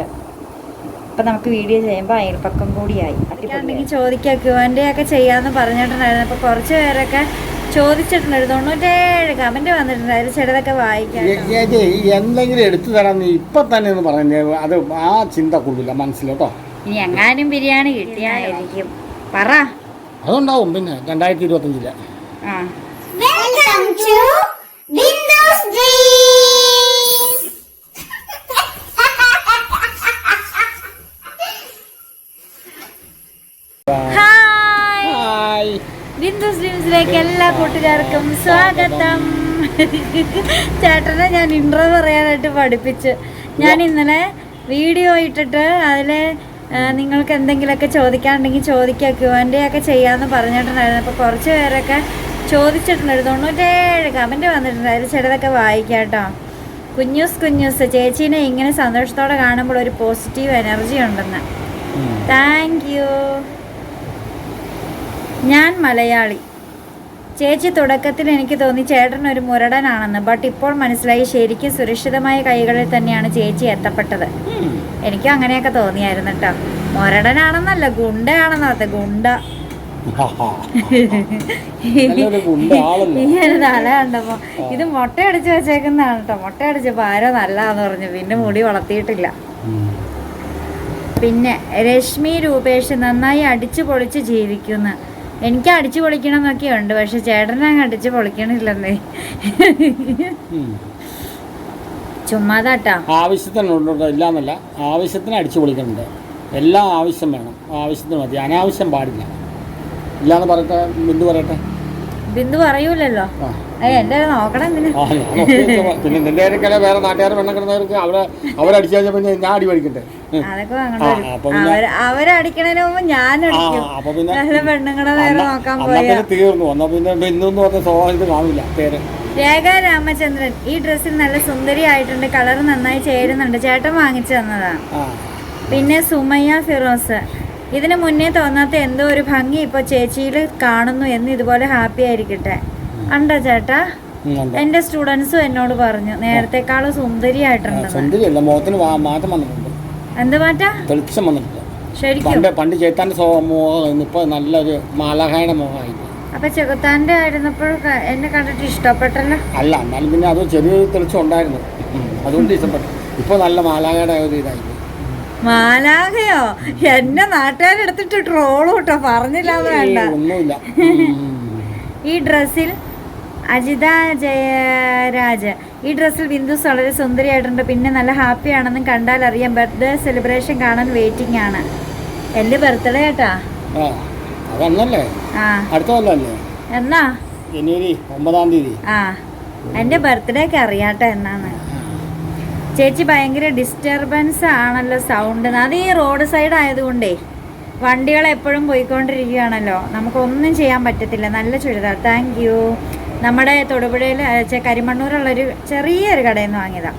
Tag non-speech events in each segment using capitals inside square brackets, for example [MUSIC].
ഉണ്ട്. അപ്പം നമുക്ക് വീഡിയോ ചെയ്യുമ്പോൾ അയൽപ്പക്കം കൂടിയായി. ഉണ്ടെങ്കിൽ ചോദിക്കുക ക്യൂന്റെ ഒക്കെ ചെയ്യാമെന്ന് പറഞ്ഞിട്ടുണ്ടായിരുന്നു. അപ്പോൾ കുറച്ച് പേരൊക്കെ ചോദിച്ചിട്ടുണ്ടായിരുന്നു. തൊണ്ണൂറ്റേഴ് കമന്റ് വന്നിട്ടുണ്ടായിരുന്നു ചിലതൊക്കെ വായിക്കാം എ- ഏത് എന്തെങ്കിലും എടുത്തു തരാൻ നീ ഇപ്പം തന്നെ എന്ന് പറയുന്നത് അത് ആ ചിന്ത കൂടില്ല മനസ്സിൽ കേട്ടോ. ഇനി എങ്ങാനും ബിരിയാണി കിട്ടിയായിരിക്കും പറ. അതുണ്ടാവും പിന്നെ രണ്ടായിരത്തി ഇരുപത്തഞ്ചിൽ. ആ. Welcome to Windows Dreams. Hi hi Bindu's ഡ്രീംസിലേക്ക് എല്ലാ കൂട്ടുകാർക്കും സ്വാഗതം. ചേട്ടനെ ഞാൻ ഇൻട്രോ പറയാനായിട്ട് പഠിപ്പിച്ച്. ഞാൻ ഇന്നലെ വീഡിയോ ഇട്ടിട്ട് അതിൽ നിങ്ങൾക്ക് എന്തെങ്കിലുമൊക്കെ ചോദിക്കാനുണ്ടെങ്കിൽ ചോദിക്കുക ആൻഡ് ഒക്കെ ചെയ്യാമെന്ന് പറഞ്ഞിട്ടുണ്ടായിരുന്നു. അപ്പോൾ കുറച്ച് പേരൊക്കെ ചോദിച്ചിട്ടുണ്ടായിരുന്നു. തൊണ്ണൂറ്റേഴ് കമന്റ് വന്നിട്ടുണ്ടായിരുന്നു. ചിലതൊക്കെ വായിക്കാം കേട്ടോ കുഞ്ഞൂസ് കുഞ്ഞൂസ് ചേച്ചീനെ ഇങ്ങനെ സന്തോഷത്തോടെ കാണുമ്പോൾ ഒരു പോസിറ്റീവ് എനർജി ഉണ്ടെന്ന്. താങ്ക് യു ഞാൻ മലയാളി. ചേച്ചി തുടക്കത്തിൽ എനിക്ക് തോന്നി ചേട്ടൻ ഒരു മുരടനാണെന്ന് ബട്ട് ഇപ്പോൾ മനസ്സിലായി ശരിക്കും സുരക്ഷിതമായ കൈകളിൽ തന്നെയാണ് ചേച്ചി എത്തപ്പെട്ടത്. എനിക്ക് അങ്ങനെയൊക്കെ തോന്നിയായിരുന്നു കേട്ടോ മുരടനാണെന്നല്ല ഗുണ്ടയാണെന്നത്തെ ഗുണ്ട. ഈ ഒരു തല കണ്ടപ്പോ ഇത് മുട്ടയടിച്ച് വെച്ചേക്കുന്നതാണ് കേട്ടോ മുട്ട അടിച്ചപ്പോ ആരോ നല്ലതാന്ന് പറഞ്ഞു. പിന്നെ മുടി വളർത്തിയിട്ടില്ല. പിന്നെ രശ്മി രൂപേഷ് നന്നായി അടിച്ചു പൊളിച്ച് ജീവിക്കുന്നു. എനിക്ക് അടിച്ചു പൊളിക്കണം എന്നൊക്കെ ഉണ്ട് പക്ഷെ ചേട്ടനെ അങ്ങ് അടിച്ച് പൊളിക്കണില്ലെന്നേ. ചുമ്മാതാട്ടാ. ആവശ്യത്തിനുണ്ടോ ഇല്ലാന്നല്ല ആവശ്യത്തിന് അടിച്ചു പൊളിക്കുന്നുണ്ട് എല്ലാം ആവശ്യം വേണം ആവശ്യത്തിന് മതി അനാവശ്യം പാടില്ല. ഇല്ലാന്ന് പറയട്ടെ ബിന്ദു പറയട്ടെ? ബിന്ദു പറയൂലല്ലോ. എന്റെ നോക്കണം പിന്നെ. നിന്റെ കാര്യക്കല്ല വേറെ കിടന്നവർക്ക് അവരെ പിന്നെ ഞാൻ അടി പഠിക്കട്ടെ അവരടിക്കണതിന് മുമ്പ് ഞാൻ അപ്പൊ പിന്നെ നല്ല പെണ്ണുങ്ങളെ നേരെ നോക്കാൻ പോയാ. പിന്നെ തീർന്നു. എന്നാ പിന്നെ ബിന്ദു എന്ന് പറഞ്ഞ സ്വഭാവം ഇത് കാണില്ല പേര്. രേഖ രാമചന്ദ്രൻ ഈ ഡ്രസ്സിൽ നല്ല സുന്ദരിയായിട്ടുണ്ട്. കളർ നന്നായി ചേരുന്നുണ്ട്. ചേട്ടൻ വാങ്ങിച്ചു തന്നതാണ് പിന്നെ സുമയ്യ ഫിറോസ്. ഇതിനു മുന്നേ തോന്നാത്ത എന്തോ ഒരു ഭംഗി ഇപ്പോൾ ചേച്ചിയിൽ കാണുന്നു എന്ന് ഇതുപോലെ ഹാപ്പി ആയിരിക്കട്ടെ. ഉണ്ടോ ചേട്ടാ? എന്റെ സ്റ്റുഡൻസും എന്നോട് പറഞ്ഞു. നേരത്തെക്കാളും സുന്ദരിയായിട്ടുണ്ട് സുന്ദരിയല്ല മുഖത്തിന് മാറ്റം വന്നിട്ടുണ്ട്. എന്ത് മാറ്റാ? തെളിച്ചം വന്നിട്ടുണ്ട്. ശരിക്കും? പണ്ട് പണ്ട് സ്വഭാവം മുഖം ഇപ്പൊ നല്ലൊരു മാലാഹായുടെ മുഖമായി അപ്പൊ ചെകുത്താന്റെ ആയിരുന്നപ്പോൾ എന്നെ കണ്ടിട്ട് ഇഷ്ടപ്പെട്ടല്ലോ? അല്ല എന്നാലും പിന്നെ അത് ചെറിയൊരു തെളിച്ചം ഉണ്ടായിരുന്നു. അതുകൊണ്ട് ഇഷ്ടപ്പെട്ടു. ഇപ്പൊ നല്ല മാലാഹയുടെ ഒരു ഇതായി. മാലാഹയോ എന്നെ നാട്ടുകാരെടുത്തിട്ട് ട്രോളും കേട്ടോ പറഞ്ഞില്ല വേണ്ട. ഒന്നുമില്ല. ഈ ഡ്രസ്സിൽ അജിത ജയരാജ്. ഈ ഡ്രസ്സിൽ ബിന്ദുസ് വളരെ സുന്ദരിയായിട്ടുണ്ട്. പിന്നെ നല്ല ഹാപ്പി ആണെന്നും കണ്ടാൽ അറിയാം. ബർത്ത്ഡേ സെലിബ്രേഷൻ കാണാൻ വെയിറ്റിംഗ് ആണ്. എന്റെ ബർത്ത്ഡേ കേട്ടാ അതന്നല്ലേ? അടുത്ത എന്നാ? ജനുവരി ഒമ്പതാം തീയതി. ആ. എന്റെ ബർത്ത്ഡേക്ക് അറിയാട്ടെ എന്നാന്ന് ചേച്ചി ഭയങ്കര ഡിസ്റ്റർബൻസ് ആണല്ലോ സൗണ്ട് അത് ഈ റോഡ് സൈഡ് ആയതുകൊണ്ടേ വണ്ടികൾ എപ്പോഴും പോയിക്കൊണ്ടിരിക്കുകയാണല്ലോ. നമുക്കൊന്നും ചെയ്യാൻ പറ്റത്തില്ല. നല്ല ചുരിദാർ. താങ്ക് യു നമ്മുടെ തൊടുപുഴയിൽ കരിമണ്ണൂരുള്ളൊരു ചെറിയൊരു കടയിൽ നിന്ന് വാങ്ങിയതാണ്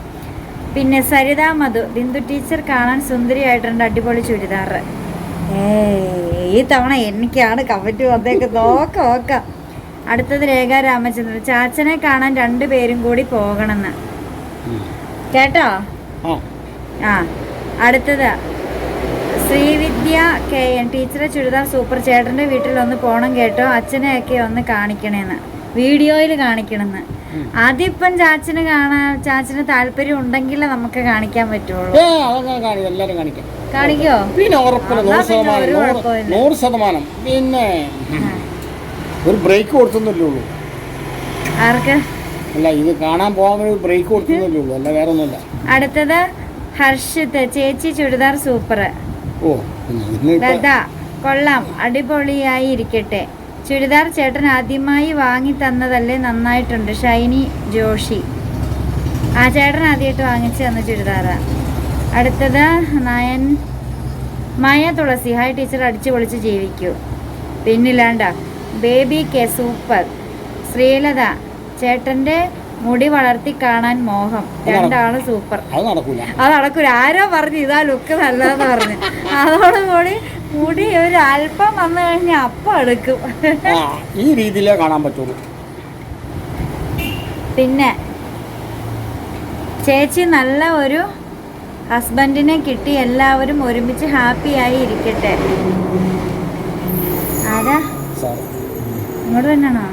പിന്നെ സരിത മധു ബിന്ദു ടീച്ചർ കാണാൻ സുന്ദരിയായിട്ടുണ്ട് അടിപൊളി ചുരിദാർ ഈ തവണ എനിക്കാണ് കമന്റ് വന്നേക്ക്. നോക്ക നോക്ക. അടുത്തത് രേഖ രാമചന്ദ്രൻ. ചാച്ചനെ കാണാൻ രണ്ടു പേരും കൂടി പോകണമെന്ന്. കേട്ടോ? ആ. അടുത്തത് ശ്രീവിദ്യ കെ എൻ ടീച്ചറെ ചുരിദാർ സൂപ്പർ. ചേട്ടന്റെ വീട്ടിൽ ഒന്ന് പോകണം കേട്ടോ. അച്ഛനെയൊക്കെ ഒന്ന് കാണിക്കണേന്ന്. വീഡിയോയിൽ കാണിക്കണമെന്ന് ആദ്യം അതിപ്പം ചാച്ചന് കാണാൻ ചാച്ചന് താല്പര്യം ഉണ്ടെങ്കിലേ നമുക്ക് കാണിക്കാൻ പറ്റുള്ളൂ. ഏ അതങ്ങനെ കാണിക്കും എല്ലാവരും കാണിക്കും. കാണിക്കോ? പിന്നെ ഉറപ്പില്ല നൂറ് പിന്നെ ശതമാനം ഒരു നൂറ് കുഴപ്പമില്ല. നൂറ് ശതമാനം. പിന്നെ ഒരു ബ്രേക്ക് കൊടുത്തുന്നല്ലേ ഉള്ളൂ. ആർക്ക്? അല്ല ഇത് കാണാൻ പോകാൻ ഒരു ബ്രേക്ക് കൊടുത്തുന്നല്ലേ ഉള്ളൂ അല്ല വേറെ ഒന്നുമില്ല അടുത്തത് ഹർഷിത്ത് ചേച്ചി ചുരിദാർ സൂപ്പർ ഓ പിന്നെ ഇന്ന് ഇപ്പൊ ലത കൊള്ളാം അടിപൊളിയായി ഇരിക്കട്ടെ. ചുരിദാർ ചേട്ടൻ ആദ്യമായി വാങ്ങി തന്നതല്ലേ നന്നായിട്ടുണ്ട്. ഷൈനി ജോഷി. ആ ചേട്ടൻ ആദ്യമായിട്ട് വാങ്ങിച്ചു തന്ന ചുരിദാറാ. അടുത്തത് നയൻ മായ തുളസി. ഹായ് ടീച്ചർ അടിച്ചു പൊളിച്ച് ജീവിക്കൂ. പിന്നില്ലാണ്ട ബേബി കെ സൂപ്പർ ശ്രീലത ചേട്ടന്റെ മുടി വളർത്തി കാണാൻ മോഹം. രണ്ടാൾ സൂപ്പർ അത് നടക്കൂല. അത് നടക്കൂല. ആരോ പറഞ്ഞു ഇതാ ലുക്ക് നല്ലതെന്ന് പറഞ്ഞു. അതോടുകൂടി മുടി ഒരു അല്പം വന്നു കഴിഞ്ഞാൽ അപ്പം എടുക്കും. ആ ഈ രീതിയിലേ കാണാൻ പറ്റുള്ളൂ. പിന്നെ ചേച്ചി നല്ല ഒരു ഹസ്ബൻഡിനെ കിട്ടി എല്ലാവരും ഒരുമിച്ച് ഹാപ്പി ആയി ഇരിക്കട്ടെ. ആരാ? ഇങ്ങോട്ട് തന്നെയാണോ?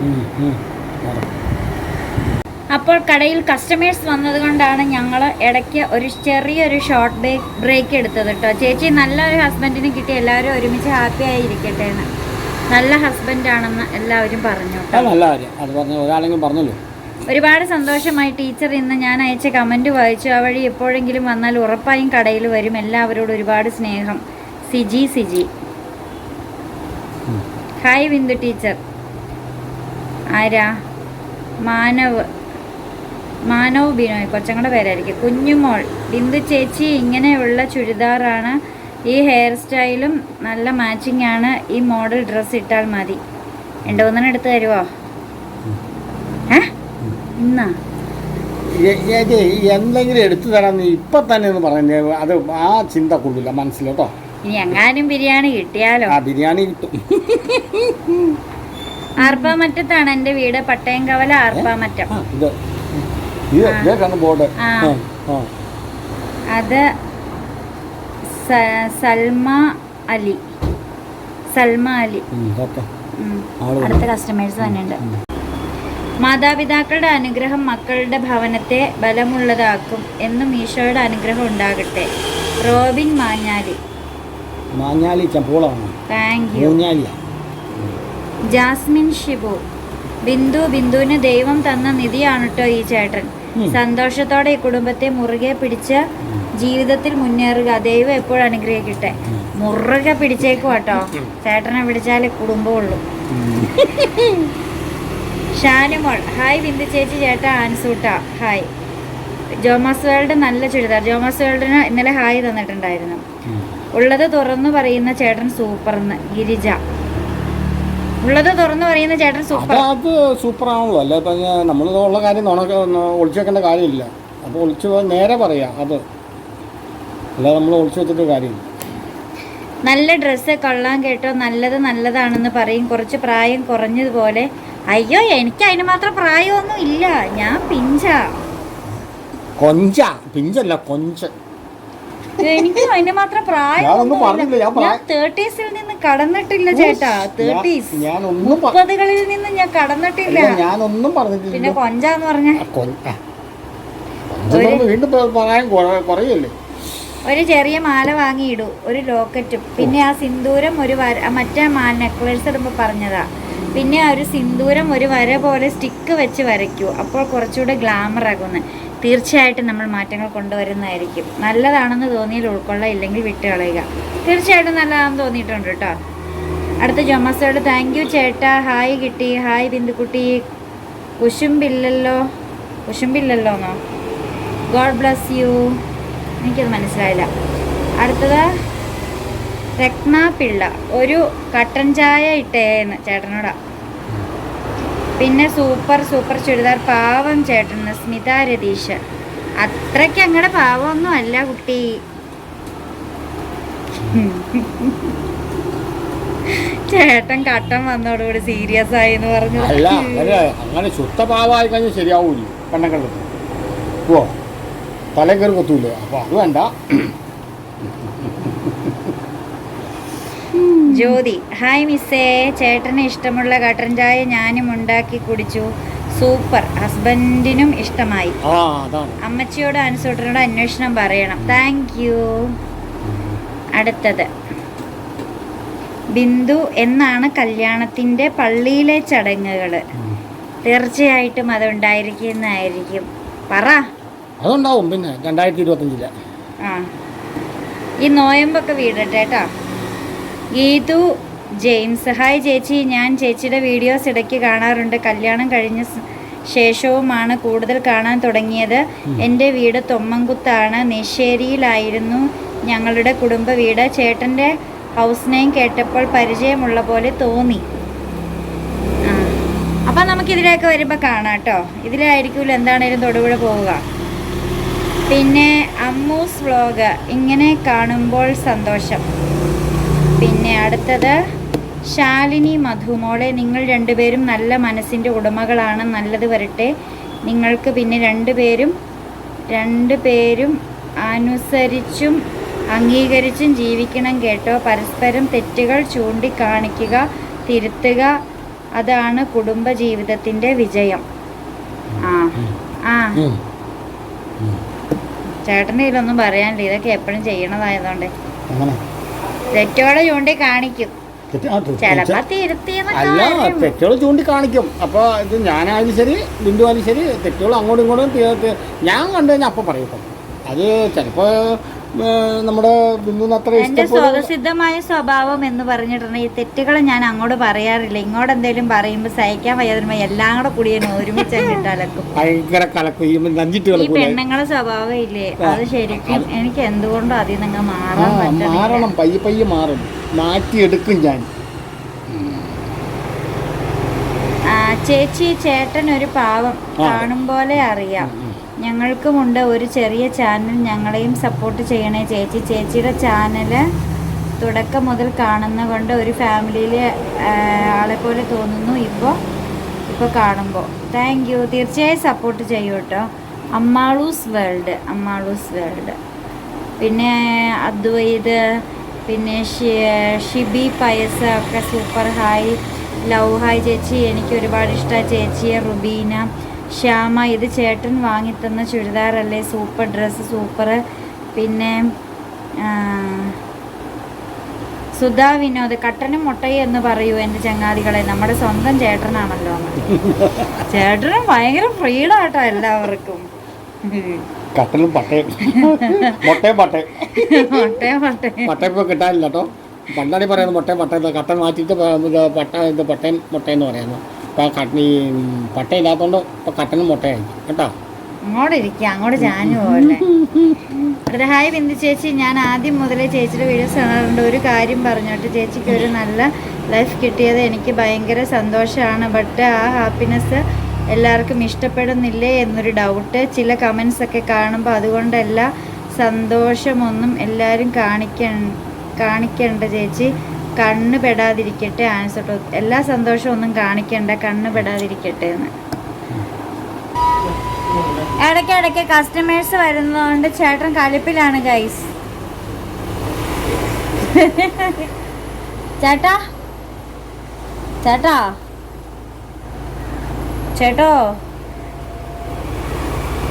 അപ്പോൾ കടയിൽ കസ്റ്റമേഴ്സ് വന്നതുകൊണ്ടാണ് ഞങ്ങൾ ഇടയ്ക്ക് ഒരു ചെറിയൊരു ഷോർട്ട് ബ്രേക്ക് ബ്രേക്ക് എടുത്തത് കേട്ടോ ചേച്ചി നല്ലൊരു ഹസ്ബൻഡിനെ കിട്ടി. എല്ലാവരും ഒരുമിച്ച് ഹാപ്പി ആയിരിക്കട്ടെ എന്ന്. നല്ല ഹസ്ബൻഡാണെന്ന് എല്ലാവരും പറഞ്ഞു പറഞ്ഞല്ലോ. ഒരുപാട് സന്തോഷമായി ടീച്ചർ ഇന്ന് ഞാൻ അയച്ച കമന്റ് വായിച്ചു. ആ വഴി എപ്പോഴെങ്കിലും വന്നാൽ ഉറപ്പായും കടയിൽ വരും. എല്ലാവരോടും ഒരുപാട് സ്നേഹം. Siji Siji. Hi Bindu teacher. ആരാ? മാനവ്. മാനവ് ബിനോയ് കൊച്ചങ്ങളുടെ പേരായിരിക്കും. കുഞ്ഞുമോൾ ബിന്ദു ചേച്ചി ഇങ്ങനെയുള്ള ചുരിദാറാണ് ഈ ഹെയർ സ്റ്റൈലും നല്ല മാച്ചിങ് ആണ്. ഈ മോഡൽ ഡ്രസ്സ് ഇട്ടാൽ മതി. രണ്ട് മൂന്നെണ്ണം എടുത്ത് തരുമോ ഇന്നാ? എന്തെങ്കിലും എടുത്തു തരാന്ന് ഇപ്പൊ തന്നെ എന്ന് പറയുന്നത് അത് ആ ചിന്ത കൊള്ളില്ല മനസ്സിലോട്ടോ ഇനി എങ്ങാനും ബിരിയാണി കിട്ടിയാലോ? ആ ബിരിയാണി കിട്ടും. ആർപ്പാമറ്റത്താണ് എന്റെ വീട്. പട്ടയം കവല ആർപ്പാമറ്റം. അത് സൽമ അലി. സൽമ അലി. അടുത്ത കസ്റ്റമേഴ്സ് തന്നെയുണ്ട് മാതാപിതാക്കളുടെ അനുഗ്രഹം മക്കളുടെ ഭവനത്തെ ബലമുള്ളതാക്കും എന്നും ഈശോയുടെ അനുഗ്രഹം ഉണ്ടാകട്ടെ. Robin Manjali. Manjali thank you Jasmine Shibu. Bindu ബിന്ദുവിന് ദൈവം തന്ന നിധിയാണ് കേട്ടോ ഈ ചേട്ടൻ. സന്തോഷത്തോടെ ഈ കുടുംബത്തെ മുറുകെ പിടിച്ച് ജീവിതത്തിൽ മുന്നേറുക. ദൈവം എപ്പോഴും അനുഗ്രഹിക്കട്ടെ. മുറുകെ പിടിച്ചേക്കും കേട്ടോ. ചേട്ടനെ പിടിച്ചാലേ കുടുംബമുള്ളൂ ഷാനുമോൾ ഹായ് ബിന്ദു ചേച്ചി ചേട്ടാ ആൻസൂട്ട. ഹായ്. ജോമസ് വേൾഡ് നല്ല ചുരിദാർ. ജോമസ് വേൾഡിന് ഇന്നലെ ഹായ് തന്നിട്ടുണ്ടായിരുന്നു. ഉള്ളത് തുറന്നു പറയുന്ന ചേട്ടൻ സൂപ്പർന്ന്. ഗിരിജ. ഉള്ളത് തുറന്നു പറയുന്ന ചേട്ടൻ സൂപ്പർ അത് സൂപ്പർ ആണല്ലോ ഇപ്പം നമ്മൾ ഉള്ള കാര്യം ഒളിച്ചു വെക്കേണ്ട കാര്യമില്ല. അപ്പോൾ ഒളിച്ചു നേരെ പറയാം അത്. അല്ലാതെ നമ്മൾ ഒളിച്ചു വെച്ചിട്ട് കാര്യമില്ല. നല്ല ഡ്രസ്സ് കൊള്ളാൻ കേട്ടോ നല്ലത് നല്ലതാണെന്ന് പറയും. കുറച്ച് പ്രായം കുറഞ്ഞതുപോലെ. അയ്യോ എനിക്ക് അതിന് മാത്രം പ്രായമൊന്നും ഇല്ല. ഞാൻ പിഞ്ചാ. കൊഞ്ച? പിഞ്ചല്ല കൊഞ്ച്. എനിക്ക് അതിന്റെ മാത്രം പ്രായം ഞാൻ തേർട്ടീസിൽ നിന്ന് കടന്നിട്ടില്ല ചേട്ടാ. തേർട്ടീസ് മുപ്പതുകളിൽ നിന്ന് ഞാൻ കടന്നിട്ടില്ല. ഞാനൊന്നും പറഞ്ഞിട്ടില്ല. പിന്നെ കൊഞ്ചാന്ന് പറഞ്ഞ? വീണ്ടും പറയാൻ കുറയല്ലേ? ഒരു ചെറിയ മാല വാങ്ങിയിടൂ ഒരു ലോക്കറ്റും. പിന്നെ ആ സിന്ദൂരം ഒരു വര മറ്റേ മാല നെക്ലേസ് ഇടുമ്പോൾ പറഞ്ഞതാ. പിന്നെ ആ ഒരു സിന്ദൂരം ഒരു വര പോലെ സ്റ്റിക്ക് വെച്ച് വരയ്ക്കൂ. അപ്പോൾ കുറച്ചുകൂടെ ഗ്ലാമർ ആകുന്നു. തീർച്ചയായിട്ടും നമ്മൾ മാറ്റങ്ങൾ കൊണ്ടുവരുന്നതായിരിക്കും. നല്ലതാണെന്ന് തോന്നിയാൽ ഉൾക്കൊള്ളാം ഇല്ലെങ്കിൽ വിട്ടു കളയുക. തീർച്ചയായിട്ടും നല്ലതാണെന്ന് തോന്നിയിട്ടുണ്ട് കേട്ടോ. അടുത്ത ജോമസോട് താങ്ക് യു ചേട്ടാ. ഹായ് കിട്ടി. ഹായ് ബിന്ദുക്കുട്ടി. കുശുമ്പില്ലല്ലോ. കുശുമ്പില്ലല്ലോ എന്നോ ഗോഡ് ബ്ലസ് യു എനിക്കത് മനസ്സിലായില്ല. അടുത്തത് രത്ന പിള്ള ഒരു കട്ടൻ ചായ ഇട്ടേന്ന് ചേട്ടനോടാ. പിന്നെ സൂപ്പർ സൂപ്പർ ചുരിദാർ പാവം ചേട്ടന് സ്മിത രതീഷ്. അത്രയ്ക്ക് അങ്ങടെ പാവമൊന്നും അല്ല കുട്ടി. ചേട്ടൻ കട്ടൻ വന്നോടുകൂടി സീരിയസ് ആയി എന്ന് പറഞ്ഞു അങ്ങനെ അങ്ങനെ ശുദ്ധഭാവമായി കഴിഞ്ഞാൽ തല കയറി കൊത്തൂലേ? അപ്പോൾ അത് വേണ്ട. ജ്യോതി ഹായ് മിസ്സേ. ചേട്ടന് ഇഷ്ടമുള്ള കട്ടൻ ചായ ഞാനും ഉണ്ടാക്കി കുടിച്ചു. സൂപ്പർ. ഹസ്ബൻഡിനും ഇഷ്ടമായി. അമ്മച്ചിയോട് അനുസൂട്ടനോട് അന്വേഷണം പറയണം. താങ്ക് യു അടുത്തത്. ബിന്ദു എന്നാണ് കല്യാണത്തിന്റെ പള്ളിയിലെ ചടങ്ങുകൾ തീർച്ചയായിട്ടും അതുണ്ടായിരിക്കുന്നതായിരിക്കും പറ. അതുണ്ടാവും പിന്നെ രണ്ടായിരത്തി ഇരുപത്തഞ്ചിൽ ആ. ഈ നോയമ്പൊക്കെ വീടട്ടെ കേട്ടോ ഗീതു ജെയിംസ് ഹായ് ചേച്ചി. ഞാൻ ചേച്ചിയുടെ വീഡിയോസ് ഇടയ്ക്ക് കാണാറുണ്ട്. കല്യാണം കഴിഞ്ഞ ശേഷവുമാണ് കൂടുതൽ കാണാൻ തുടങ്ങിയത്. എന്റെ വീട് തൊമ്മൻകുത്താണ്. നെശ്ശേരിയിലായിരുന്നു ഞങ്ങളുടെ കുടുംബ വീട്. ചേട്ടന്റെ ഹൗസ് നെയിം കേട്ടപ്പോൾ പരിചയമുള്ള പോലെ തോന്നി. അപ്പം നമുക്ക് ഇതിലേക്ക് വരുമ്പോൾ കാണാം കേട്ടോ ഇതിലായിരിക്കുമല്ലോ എന്താണേലും തൊടുപുഴ പോവുക. പിന്നെ അമ്മൂസ് വ്ളോഗ് ഇങ്ങനെ കാണുമ്പോൾ സന്തോഷം. പിന്നെ അടുത്തത് ശാലിനി മധുമോളെ നിങ്ങൾ രണ്ടുപേരും നല്ല മനസ്സിന്റെ ഉടമകളാണ് നല്ലത് വരട്ടെ. നിങ്ങൾക്ക് പിന്നെ രണ്ടുപേരും രണ്ടുപേരും അനുസരിച്ചും അംഗീകരിച്ചും ജീവിക്കണം കേട്ടോ. പരസ്പരം തെറ്റുകൾ ചൂണ്ടിക്കാണിക്കുക തിരുത്തുക അതാണ് കുടുംബ ജീവിതത്തിന്റെ വിജയം. ആ ആ. ചേട്ടന്റെ ഇതിലൊന്നും പറയാനില്ല. ഇതൊക്കെ എപ്പോഴും ചെയ്യണതായതുകൊണ്ട്. തെറ്റോടെ ചൂണ്ടി കാണിക്കും. അല്ല തെറ്റുകൾ ചൂണ്ടിക്കാണിക്കും അപ്പോൾ ഇത് ഞാനായാലും ശരി ബിന്ദു ആയാലും ശരി തെറ്റുകൾ അങ്ങോട്ടും ഇങ്ങോട്ടും ഞാൻ കണ്ടു കഴിഞ്ഞാൽ അപ്പം പറയും അത് ചിലപ്പോൾ നമ്മുടെ എന്റെ സ്വതസിദ്ധമായ സ്വഭാവം എന്ന് പറഞ്ഞിട്ടുണ്ട് ഈ തെറ്റുകൾ ഞാൻ അങ്ങോട്ട് പറയാറില്ല. ഇങ്ങോട്ട് എന്തെങ്കിലും പറയുമ്പോൾ സഹിക്കാൻ വയ്യാതെ എല്ലാം കൂടെ കൂടി ഞാൻ ഒരുമിച്ച് അങ്ങോട്ട് അലക്കും. ഭയങ്കര ഈ പെണ്ണുങ്ങളെ സ്വഭാവം ഇല്ലേ? അത് ശരിക്കും എനിക്ക് എന്തുകൊണ്ടും അതിൽ നിങ്ങൾ മാറാൻ മാറണം. പയ്യെ പയ്യെ മാറും. മാറ്റിയെടുക്കും ഞാൻ. ചേച്ചി ചേട്ടൻ ഒരു പാവം കാണും പോലെ അറിയാം. ഞങ്ങൾക്കുമുണ്ട് ഒരു ചെറിയ ചാനൽ ഞങ്ങളെയും സപ്പോർട്ട് ചെയ്യണേ. ചേച്ചി ചേച്ചിയുടെ ചാനൽ തുടക്കം മുതൽ കാണുന്ന കൊണ്ട് ഒരു ഫാമിലിയിലെ ആളെ പോലെ തോന്നുന്നു ഇപ്പോൾ ഇപ്പോൾ കാണുമ്പോൾ താങ്ക് യു തീർച്ചയായും സപ്പോർട്ട് ചെയ്യൂ കേട്ടോ അമ്മാളൂസ് വേൾഡ് അമ്മാളൂസ് വേൾഡ്. പിന്നെ അദ്വൈത് പിന്നെ ഷിബി പയസ ഒക്കെ സൂപ്പർ ഹായ് ലവ് ഹായ് ചേച്ചി. എനിക്ക് ഒരുപാട് ഇഷ്ടമാണ് ചേച്ചിയെ റുബീന ശ്യാമ ഇത് ചേട്ടൻ വാങ്ങിത്തന്ന ചുരിദാറല്ലേ സൂപ്പർ ഡ്രസ്സ് സൂപ്പർ. പിന്നെ സുധാ വിനോദ് കട്ടനും മുട്ടയും എന്ന് പറയൂ എന്റെ ചങ്ങാതികളെ. നമ്മുടെ സ്വന്തം ചേട്ടനാണല്ലോ. ചേട്ടനും ഭയങ്കര ഫ്രീഡം ആട്ടോ എല്ലാവർക്കും. കട്ടലും പട്ടയും. മുട്ടയും പട്ടയും. മുട്ടയും മുട്ടയും പട്ടയം ഇപ്പോൾ കിട്ടാനില്ല കേട്ടോ പണ്ടാടി പറയുന്നത് മുട്ടയും പട്ടയം കട്ടൻ മാറ്റിയിട്ട് പട്ട പട്ടയം മുട്ടയെന്ന് പറയുന്നു. കട്ട ഈ പട്ട ഇല്ലാത്തതുകൊണ്ട് ഇപ്പോൾ കട്ടനും മുട്ടയായി. കേട്ടോ? അങ്ങോട്ട് ഇരിക്കുക അങ്ങോട്ട് ചാഞ്ഞു പോലെ ഹായ് ബിന്ദു ചേച്ചി. ഞാൻ ആദ്യം മുതലേ ചേച്ചിയുടെ വീഡിയോസ് കാണാറുണ്ട്. ഒരു കാര്യം പറഞ്ഞോട്ട്. ചേച്ചിക്ക് ഒരു നല്ല ലൈഫ് കിട്ടിയത് എനിക്ക് ഭയങ്കര സന്തോഷമാണ്. ബട്ട് ആ ഹാപ്പിനെസ് എല്ലാവർക്കും ഇഷ്ടപ്പെടുന്നില്ലേ എന്നൊരു ഡൗട്ട് ചില കമൻസ് ഒക്കെ കാണുമ്പോൾ അതുകൊണ്ടല്ല സന്തോഷമൊന്നും എല്ലാവരും കാണിക്ക കാണിക്കണ്ട ചേച്ചി. കണ്ണ് പെടാതിരിക്കട്ടെ ആൻസർ എല്ലാ സന്തോഷവും ഒന്നും കാണിക്കണ്ട കണ്ണ് പെടാതിരിക്കട്ടെ എന്ന്. ഇടയ്ക്ക് ഇടയ്ക്ക് കസ്റ്റമേഴ്സ് വരുന്നതുകൊണ്ട് ചേട്ടൻ കലിപ്പിലാണ് ഗൈസ് ചേട്ടാ? ചേട്ടാ? ചേട്ടോ?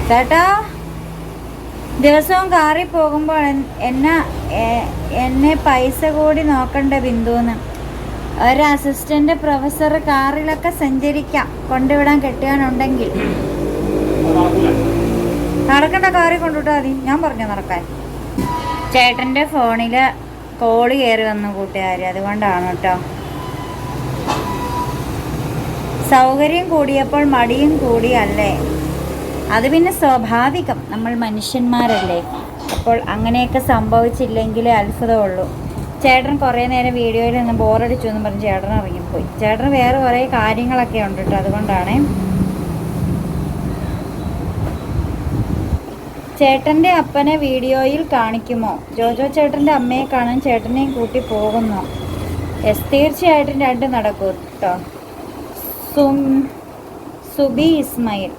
ചേട്ടാ? ദിവസവും കാറി പോകുമ്പോൾ എന്നെ എന്നെ പൈസ കൂടി നോക്കണ്ട ബിന്ദുന്ന്. ഒരു അസിസ്റ്റന്റ് പ്രൊഫസർ കാറിലൊക്കെ സഞ്ചരിക്കാം. കൊണ്ടുവിടാൻ കെട്ടിയാനുണ്ടെങ്കിൽ നടക്കണ്ട കാറി കൊണ്ടുവിട്ടാൽ മതി. ഞാൻ പറഞ്ഞു നടക്കാൻ? ചേട്ടന്റെ ഫോണിൽ കോൾ കയറി വന്നു കൂട്ടുകാർ അതുകൊണ്ടാണ് കേട്ടോ. സൗകര്യം കൂടിയപ്പോൾ മടിയും കൂടിയല്ലേ അത് പിന്നെ സ്വാഭാവികം. നമ്മൾ മനുഷ്യന്മാരല്ലേ? അപ്പോൾ അങ്ങനെയൊക്കെ സംഭവിച്ചില്ലെങ്കിലേ അത്ഭുതമുള്ളൂ. ചേട്ടൻ കുറേ നേരം വീഡിയോയിൽ നിന്ന് ബോറടിച്ചു എന്ന് പറഞ്ഞ് ചേട്ടൻ ഇറങ്ങിപ്പോയി. ചേട്ടന് വേറെ കുറേ കാര്യങ്ങളൊക്കെ ഉണ്ട് കേട്ടോ അതുകൊണ്ടാണ്. ചേട്ടന്റെ അപ്പനെ വീഡിയോയിൽ കാണിക്കുമോ? ജോജോ ചേട്ടന്റെ അമ്മയെ കാണാൻ ചേട്ടനെയും കൂട്ടി പോകുന്നു? യെസ് തീർച്ചയായിട്ടും രണ്ട് നടക്കൂ കേട്ടോ സുബി ഇസ്മയിൽ.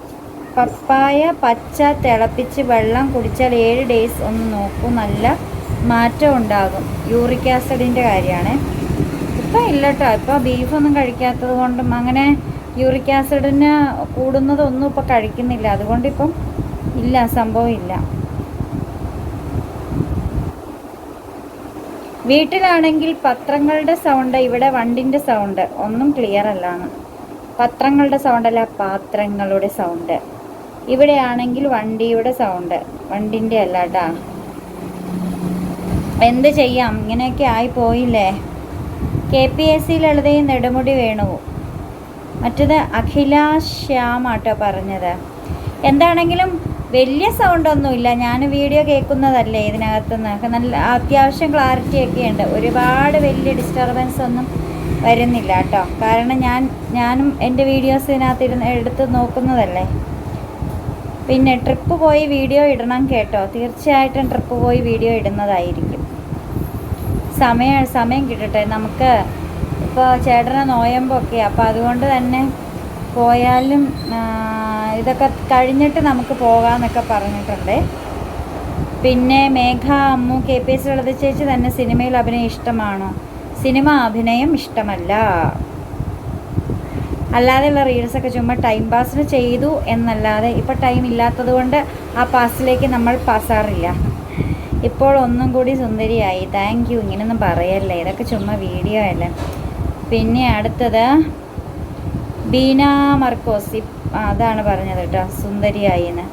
പപ്പായ പച്ച തിളപ്പിച്ച് വെള്ളം കുടിച്ചാൽ ഏഴ് ഡേയ്സ് ഒന്ന് നോക്കൂ. നല്ല മാറ്റം ഉണ്ടാകും. യൂറിക് ആസിഡിന്റെ കാര്യമാണ്. ഇപ്പം ഇല്ല കേട്ടോ ഇപ്പോൾ ബീഫൊന്നും കഴിക്കാത്തത് കൊണ്ടും അങ്ങനെ യൂറിക് ആസിഡിന് കൂടുന്നതൊന്നും ഇപ്പം കഴിക്കുന്നില്ല. അതുകൊണ്ട് ഇപ്പം ഇല്ല സംഭവം ഇല്ല. വീട്ടിലാണെങ്കിൽ പത്രങ്ങളുടെ സൗണ്ട് ഇവിടെ വണ്ടിന്റെ സൗണ്ട് ഒന്നും ക്ലിയർ അല്ലാണ് പത്രങ്ങളുടെ സൗണ്ട് അല്ല പാത്രങ്ങളുടെ സൗണ്ട് ഇവിടെയാണെങ്കിൽ വണ്ടിയുടെ സൗണ്ട് വണ്ടിന്റെ അല്ല കേട്ടാ എന്ത് ചെയ്യാം? ഇങ്ങനെയൊക്കെ ആയി പോയില്ലേ കെ പി എസ് സി ലളിതയും നെടുമുടി വേണു. മറ്റത് അഖില ശ്യാമാട്ടോ പറഞ്ഞത്. എന്താണെങ്കിലും വലിയ സൗണ്ടൊന്നുമില്ല ഞാൻ വീഡിയോ കേൾക്കുന്നതല്ലേ ഇതിനകത്തുനിന്ന്. നല്ല അത്യാവശ്യം ക്ലാരിറ്റി ഒക്കെ ഉണ്ട്. ഒരുപാട് വലിയ ഡിസ്റ്റർബൻസ് ഒന്നും വരുന്നില്ല കേട്ടോ കാരണം ഞാൻ ഞാനും എന്റെ വീഡിയോസ് ഇതിനകത്ത് ഇരുന്ന് എടുത്ത് നോക്കുന്നതല്ലേ? പിന്നെ ട്രിപ്പ് പോയി വീഡിയോ ഇടണം കേട്ടോ. തീർച്ചയായിട്ടും ട്രിപ്പ് പോയി വീഡിയോ ഇടുന്നതായിരിക്കും. സമയം സമയം കിട്ടട്ടെ. നമുക്ക് ഇപ്പോൾ ചേട്ടനെ നോയമ്പൊക്കെ അപ്പോൾ അതുകൊണ്ട് തന്നെ പോയാലും ഇതൊക്കെ കഴിഞ്ഞിട്ട് നമുക്ക് പോകാമെന്നൊക്കെ പറഞ്ഞിട്ടുണ്ട്. പിന്നെ Megha Ammu K P S Lalitha ചേച്ചി തന്നെ സിനിമയിൽ അഭിനയം ഇഷ്ടമാണോ? സിനിമ അഭിനയം ഇഷ്ടമല്ല. അല്ലാതെയുള്ള റീൽസൊക്കെ ചുമ്മാ ടൈം പാസിന് ചെയ്തു എന്നല്ലാതെ ഇപ്പോൾ ടൈം ഇല്ലാത്തത് കൊണ്ട് ആ പാസിലേക്ക് നമ്മൾ പാസ്സാറില്ല ഇപ്പോൾ ഒന്നും കൂടി സുന്ദരിയായി. താങ്ക് യു ഇങ്ങനെയൊന്നും പറയല്ലേ? ഇതൊക്കെ ചുമ്മാ വീഡിയോ അല്ലേ? പിന്നെ അടുത്തത് ബീന മർക്കോസ്. അതാണ് പറഞ്ഞത് കേട്ടോ. സുന്ദരിയായി എന്ന്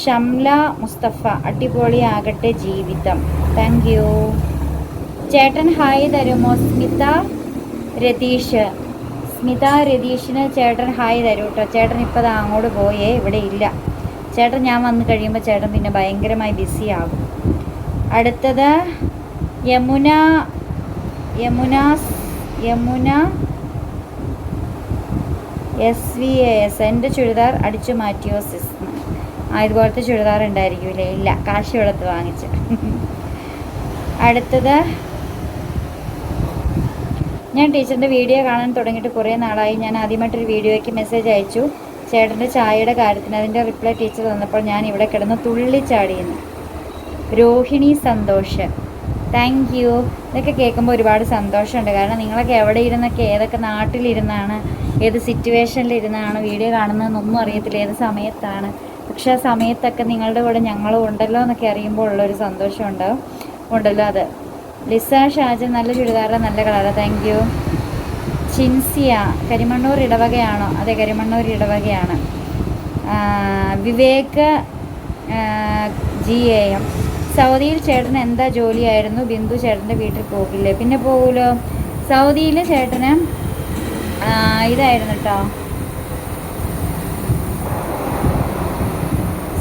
ഷംല മുസ്തഫ. അടിപൊളിയാകട്ടെ ജീവിതം. താങ്ക് യു ചേട്ടൻ ഹായ് തരുമോ? സ്മിത രതീഷ്. സ്മിത രതീഷിന് ചേട്ടൻ ഹായ് തരൂ കേട്ടോ ചേട്ടൻ ഇപ്പോൾ അങ്ങോട്ട് പോയേ ഇവിടെ ഇല്ല. ചേട്ടൻ ഞാൻ വന്ന് കഴിയുമ്പോൾ ചേട്ടൻ പിന്നെ ഭയങ്കരമായി ബിസി ആകും അടുത്തത് Yamuna Yamuna Yamuna S V S എന്റെ ചുരിദാർ അടിച്ചു മാറ്റിയോ സിസ് ആ ഇതുപോലത്തെ ചുരിദാർ ഉണ്ടായിരിക്കൂലേ? ഇല്ല കാശ് വെള്ളത്ത് വാങ്ങിച്ച്. അടുത്തത് ഞാൻ ടീച്ചറിന്റെ വീഡിയോ കാണാൻ തുടങ്ങിയിട്ട് കുറേ നാളായി. ഞാൻ ആദ്യമായിട്ടൊരു വീഡിയോയ്ക്ക് മെസ്സേജ് അയച്ചു. ചേട്ടന്റെ ചായയുടെ കാര്യത്തിന് അതിന്റെ റിപ്ലൈ ടീച്ചർ തന്നപ്പോൾ ഞാൻ ഇവിടെ കിടന്ന് തുള്ളിച്ചാടിയെന്ന് രോഹിണി സന്തോഷ്. താങ്ക് യു ഇതൊക്കെ കേൾക്കുമ്പോൾ ഒരുപാട് സന്തോഷമുണ്ട്. കാരണം നിങ്ങളൊക്കെ എവിടെ ഇരുന്നൊക്കെ ഏതൊക്കെ നാട്ടിലിരുന്നാണ് ഏത് സിറ്റുവേഷനിലിരുന്നാണ് വീഡിയോ കാണുന്നതെന്നൊന്നും അറിയത്തില്ല. ഏത് സമയത്താണ്? പക്ഷേ ആ സമയത്തൊക്കെ നിങ്ങളുടെ കൂടെ ഞങ്ങളും ഉണ്ടല്ലോ എന്നൊക്കെ അറിയുമ്പോൾ ഉള്ളൊരു സന്തോഷം ഉണ്ടാവും ഉണ്ടല്ലോ അത്. ലിസ ഷാജൻ നല്ല ചുരിദാറ് നല്ല colour. Thank you Chinsiya Karimannoor ഇടവകയാണോ? അതെ Karimannoor ഇടവകയാണ്. Vivek G A M. സൗദിയിൽ ചേട്ടന് എന്താ ജോലിയായിരുന്നു? ബിന്ദു ചേട്ടന്റെ വീട്ടിൽ പോകില്ലേ പിന്നെ പോകൂലോ? സൗദിയിൽ ചേട്ടന് ഇതായിരുന്നു കേട്ടോ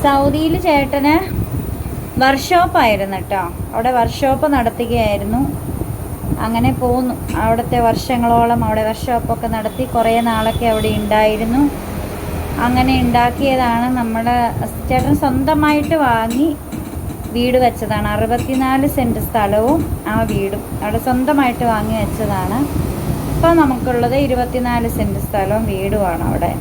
സൗദിയിൽ ചേട്ടന് വർക്ക്ഷോപ്പായിരുന്നു കേട്ടോ. അവിടെ വർക്ക്ഷോപ്പ് നടത്തുകയായിരുന്നു. അങ്ങനെ പോന്നു. അവിടുത്തെ വർഷങ്ങളോളം അവിടെ വർക്ക്ഷോപ്പൊക്കെ നടത്തി കുറേ നാളൊക്കെ അവിടെ ഉണ്ടായിരുന്നു. അങ്ങനെ ഉണ്ടാക്കിയതാണ് നമ്മുടെ ചേട്ടൻ സ്വന്തമായിട്ട് വാങ്ങി വീട് വെച്ചതാണ്. അറുപത്തിനാല് സെന്റ് സ്ഥലവും ആ വീടും അവിടെ സ്വന്തമായിട്ട് വാങ്ങി വെച്ചതാണ്. ഇപ്പോൾ നമുക്കുള്ളത് ഇരുപത്തിനാല് സെന്റ് സ്ഥലവും വീടുമാണ് അവിടെ.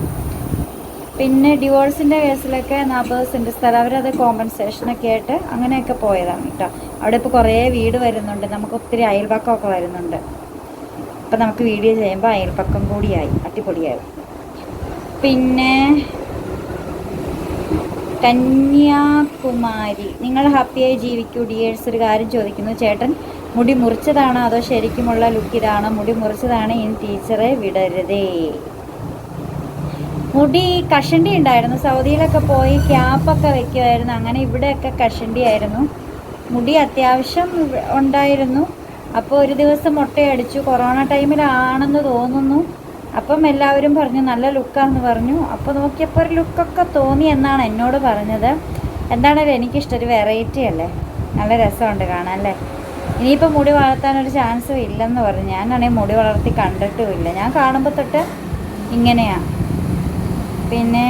പിന്നെ ഡിവോഴ്സിന്റെ കേസിലൊക്കെ നാൽപ്പത് സെന്റ് സ്ഥലം. അവരത് കോമ്പൻസേഷനൊക്കെ ആയിട്ട് അങ്ങനെയൊക്കെ പോയതാണ് കേട്ടോ. അവിടെ ഇപ്പോൾ കുറേ വീട് വരുന്നുണ്ട്. നമുക്ക് ഒത്തിരി അയൽപക്കമൊക്കെ വരുന്നുണ്ട്. ഇപ്പം നമുക്ക് വീഡിയോ ചെയ്യുമ്പോൾ അയൽപക്കം കൂടിയായി. അടിപൊളിയായി. പിന്നെ കന്യാകുമാരി. നിങ്ങൾ ഹാപ്പിയായി ജീവിക്കൂ. ഡിയേഴ്സ് ഒരു കാര്യം ചോദിക്കുന്നു. ചേട്ടൻ മുടി മുറിച്ചതാണോ അതോ ശരിക്കുമുള്ള ലുക്ക് മുടി മുറിച്ചതാണ്? ഇനി ടീച്ചറെ വിടരുതേ. മുടി കഷണ്ടി ഉണ്ടായിരുന്നു. സൗദിയിലൊക്കെ പോയി ക്യാപ്പൊക്കെ വെക്കുമായിരുന്നു അങ്ങനെ ഇവിടെയൊക്കെ കഷണ്ടി ആയിരുന്നു. മുടി അത്യാവശ്യം ഉണ്ടായിരുന്നു. അപ്പോൾ ഒരു ദിവസം മുട്ടയടിച്ചു. കൊറോണ ടൈമിലാണെന്ന് തോന്നുന്നു. അപ്പം എല്ലാവരും പറഞ്ഞു നല്ല ലുക്കാന്ന് പറഞ്ഞു. അപ്പോൾ നോക്കിയപ്പോൾ ഒരു ലുക്കൊക്കെ തോന്നി എന്നാണ് എന്നോട് പറഞ്ഞത്. എന്താണേലും എനിക്കിഷ്ടം ഒരു വെറൈറ്റി അല്ലേ? നല്ല രസമുണ്ട് കാണാൻ അല്ലേ? ഇനിയിപ്പോൾ മുടി വളർത്താനൊരു ചാൻസും ഇല്ലെന്ന് പറഞ്ഞു. ഞാനാണെങ്കിൽ മുടി വളർത്തി കണ്ടിട്ടുമില്ല. ഞാൻ കാണുമ്പോൾ തൊട്ട് ഇങ്ങനെയാണ് പിന്നെ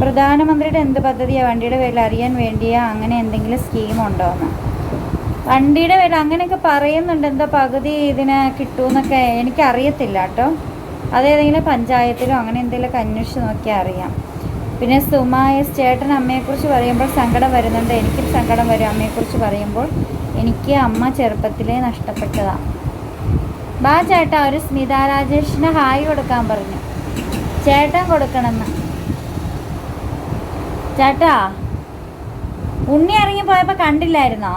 പ്രധാനമന്ത്രിയുടെ എന്ത് പദ്ധതിയാണ് വണ്ടിയുടെ വില അറിയാൻ വേണ്ടിയാ അങ്ങനെ എന്തെങ്കിലും സ്കീം ഉണ്ടോ എന്ന് വണ്ടിയുടെ വില അങ്ങനെയൊക്കെ പറയുന്നുണ്ട്. എന്താ പകുതി ഇതിന് കിട്ടുമെന്നൊക്കെ എനിക്കറിയത്തില്ല കേട്ടോ. അതേതെങ്കിലും പഞ്ചായത്തിലോ അങ്ങനെ എന്തെങ്കിലുമൊക്കെ അന്വേഷിച്ച് നോക്കിയാൽ അറിയാം. പിന്നെ സുമായ ചേട്ടൻ അമ്മയെക്കുറിച്ച് പറയുമ്പോൾ സങ്കടം വരുന്നുണ്ട്. എനിക്കും സങ്കടം വരും അമ്മയെക്കുറിച്ച് പറയുമ്പോൾ. എനിക്ക് അമ്മ ചെറുപ്പത്തിലേ നഷ്ടപ്പെട്ടതാണ് ബാ ചേട്ടാ ഒരു സ്മിത രാജേഷിന് ഹായ് കൊടുക്കാൻ പറഞ്ഞു. ചേട്ടൻ കൊടുക്കണമെന്ന്. ചേട്ടാ ഉണ്ണി ഇറങ്ങി പോയപ്പോ കണ്ടില്ലായിരുന്നോ?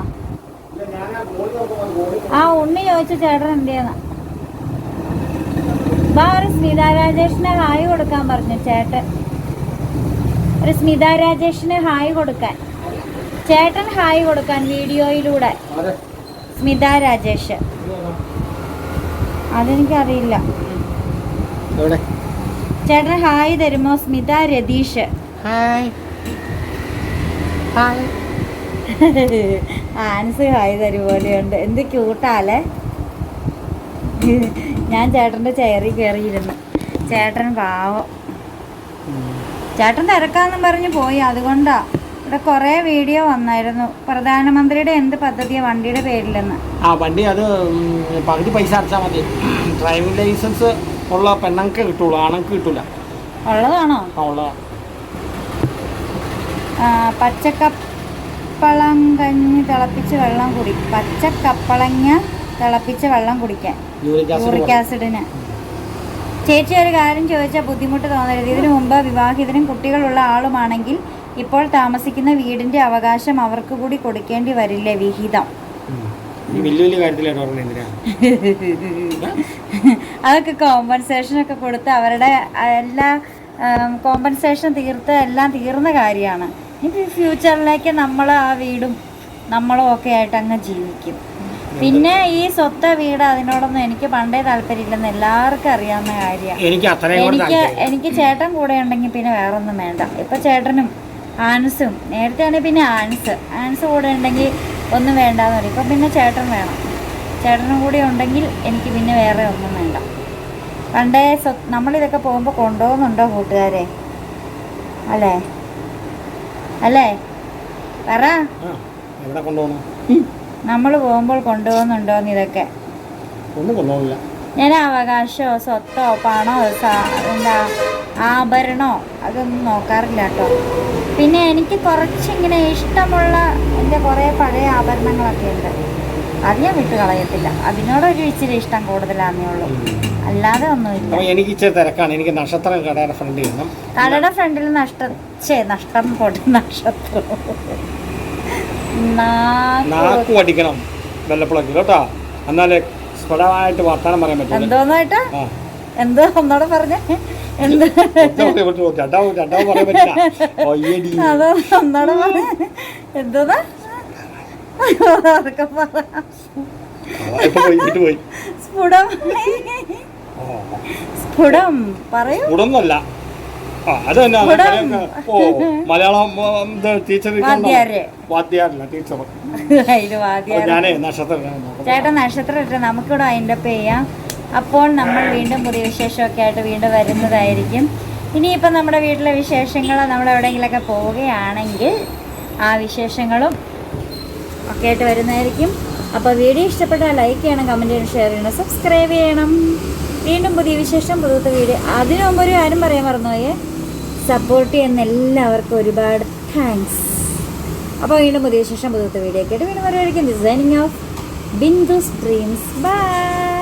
ആ ഉണ്ണി ചോദിച്ച ചേട്ടൻ എന്തിയെന്ന്. അപ്പൊ ഒരു സ്മിത രാജേഷിന് ഹായ് കൊടുക്കാൻ പറഞ്ഞു ചേട്ടൻ. ഒരു സ്മിത രാജേഷിന് ഹായ് കൊടുക്കാൻ. ചേട്ടൻ ഹായ് കൊടുക്കാൻ വീഡിയോയിലൂടെ. സ്മിത രാജേഷ് അതെനിക്കറിയില്ല. ചേട്ടൻ ഹായ് തരുമോ? Smitha Ratheesh. Hi. Hi. Ans hi തരുപോലെയുണ്ട്. എന്ത് ക്യൂട്ടാലേ ഞാൻ ചേട്ടന്റെ ചെയറിൽ കയറിയിരുന്നു ചേട്ടൻ പാവം. ചേട്ടൻ തിരക്കാന്നും പറഞ്ഞ് പോയി. അതുകൊണ്ടാ ഇവിടെ കുറേ വീഡിയോ വന്നായിരുന്നു. പ്രധാനമന്ത്രിയുടെ എന്ത് പദ്ധതിയാണ് വണ്ടിയുടെ പേരിലെന്ന്. ആ വണ്ടി അത് പകുതി പൈസ അടച്ചാൽ മതി. ഡ്രൈവിംഗ് ലൈസൻസ് ഉള്ള പെണ്ണങ്ങൾക്ക് കിട്ടുള്ളൂ ആണുങ്ങൾക്ക് കിട്ടൂല. ഉള്ളതാണോ? ആ ഉള്ള ആ, പച്ചക്കപ്പളം കഞ്ഞി തിളപ്പിച്ച് വെള്ളം കുടി പച്ചക്കപ്പളങ്ങ തിളപ്പിച്ച് വെള്ളം കുടിക്കാൻ. യൂറിക് യൂറിക് ആസിഡ് ആസിഡിന്. ചേച്ചി ഒരു കാര്യം ചോദിച്ചാൽ ബുദ്ധിമുട്ട് തോന്നരുത്. ഇതിനു മുമ്പ് വിവാഹിതനും കുട്ടികളുള്ള ആളുമാണെങ്കിൽ ഇപ്പോൾ താമസിക്കുന്ന വീടിന്റെ അവകാശം അവർക്ക് കൂടി കൊടുക്കേണ്ടി വരില്ലേ വിഹിതം? വലിയ വലിയ കാര്യത്തിലായിട്ട് [LAUGHS] അതൊക്കെ കോമ്പൻസേഷൻ ഒക്കെ കൊടുത്ത് അവരുടെ എല്ലാ കോമ്പൻസേഷൻ തീർത്ത് എല്ലാം തീർന്ന കാര്യമാണ്. ഇനി ഫ്യൂച്ചറിലേക്ക് നമ്മൾ ആ വീടും നമ്മളും ഒക്കെ ആയിട്ട് അങ്ങ് ജീവിക്കും. പിന്നെ ഈ സ്വത്ത വീട് അതിനോടൊന്നും എനിക്ക് പണ്ടേ താല്പര്യമില്ലെന്ന് എല്ലാവർക്കും അറിയാവുന്ന കാര്യമാണ്. എനിക്ക് എനിക്ക് എനിക്ക് ചേട്ടൻ കൂടെ ഉണ്ടെങ്കിൽ പിന്നെ വേറെ ഒന്നും വേണ്ട. ഇപ്പൊ ചേട്ടനും ആൻസും നേരത്തെ ആണെങ്കിൽ പിന്നെ ആൻസ്. ആൻസ് കൂടെ ഉണ്ടെങ്കിൽ ഒന്നും വേണ്ടാന്ന് പറയും. ഇപ്പൊ പിന്നെ ചേട്ടൻ വേണം. ചേട്ടനും കൂടി ഉണ്ടെങ്കിൽ എനിക്ക് പിന്നെ വേറെ ഒന്നും വേണ്ട. പണ്ടേ സ്വ- നമ്മളിതൊക്കെ പോകുമ്പോൾ കൊണ്ടുപോകുന്നുണ്ടോ കൂട്ടുകാരെ? അല്ലേ? അല്ലേ? പറ. നമ്മൾ പോകുമ്പോൾ കൊണ്ടുപോകുന്നുണ്ടോന്ന് ഇതൊക്കെ. ഞാൻ അവകാശമോ സ്വത്തോ പണോ എന്താ ആഭരണോ അതൊന്നും നോക്കാറില്ല കേട്ടോ. പിന്നെ എനിക്ക് കുറച്ചിങ്ങനെ ഇഷ്ടമുള്ള എന്റെ കുറേ പഴയ ആഭരണങ്ങളൊക്കെ ഉണ്ട്. അത് ഞാൻ വിട്ട് കളയത്തില്ല. അതിനോടൊരു ഇച്ചിരി ഇഷ്ടം കൂടുതലാന്നേ ഉള്ളൂ. അല്ലാതെ ഒന്നുമില്ല. എനിക്ക് ഇച്ചിരി തിരക്കാണ്. എനിക്ക് നക്ഷത്രം കടയുടെ ഫ്രണ്ടിൽ നിന്നും കടയുടെ ഫ്രണ്ടിൽ നഷ്ടം ചേ നഷ്ടം പോട്ടെ നക്ഷത്രം. നാക്ക് പഠിക്കണം വെള്ളപ്പുളക്ക് കേട്ടോ. എന്നാലേ സ്ഫുടമായിട്ട് വർത്താനം പറയാൻ പറ്റും എന്തോന്നായിട്ട്? എന്തോ ഒന്നോടെ പറഞ്ഞേ. എന്തോ? [LAUGHS] ഒന്നോടെ പറഞ്ഞേ. എന്തോന്നാ ഉറക്കെ പറ ഇപ്പൊ പോയി വീട്ടിൽ പോയി സ്ഫുടം. സ്ഫുടം. പറയൂ. ആ അത് തന്നെ. മലയാളം ടീച്ചർ വാദ്യാര്. വാദ്യാരല്ല ടീച്ചർ ഞാനേ നക്ഷത്രം ഇട്ട് നമുക്കിവിടെ അതിന്റെ ചെയ്യാം. അപ്പോൾ നമ്മൾ വീണ്ടും പുതിയ വിശേഷമൊക്കെ ആയിട്ട് വീണ്ടും വരുന്നതായിരിക്കും. ഇനിയിപ്പോൾ നമ്മുടെ വീട്ടിലെ വിശേഷങ്ങൾ നമ്മൾ എവിടെയെങ്കിലുമൊക്കെ പോവുകയാണെങ്കിൽ ആ വിശേഷങ്ങളും ഒക്കെ ആയിട്ട് വരുന്നതായിരിക്കും. അപ്പോൾ വീഡിയോ ഇഷ്ടപ്പെട്ടാൽ ലൈക്ക് ചെയ്യണം കമന്റ് ചെയ്യണം ഷെയർ ചെയ്യണം സബ്സ്ക്രൈബ് ചെയ്യണം. വീണ്ടും പുതിയ വിശേഷം പുതുത്ത വീഡിയോ. അതിനു മുമ്പ് ഒരു കാര്യം പറയാൻ മറന്നുപോയേ. സപ്പോർട്ട് ചെയ്യുന്ന എല്ലാവർക്കും ഒരുപാട് താങ്ക്സ് അപ്പോൾ വീണ്ടും പുതിയ വിശേഷം പുതുത്ത വീഡിയോ കേട്ട് വീണ്ടും വരുമായിരിക്കും designing of Bindu streams bye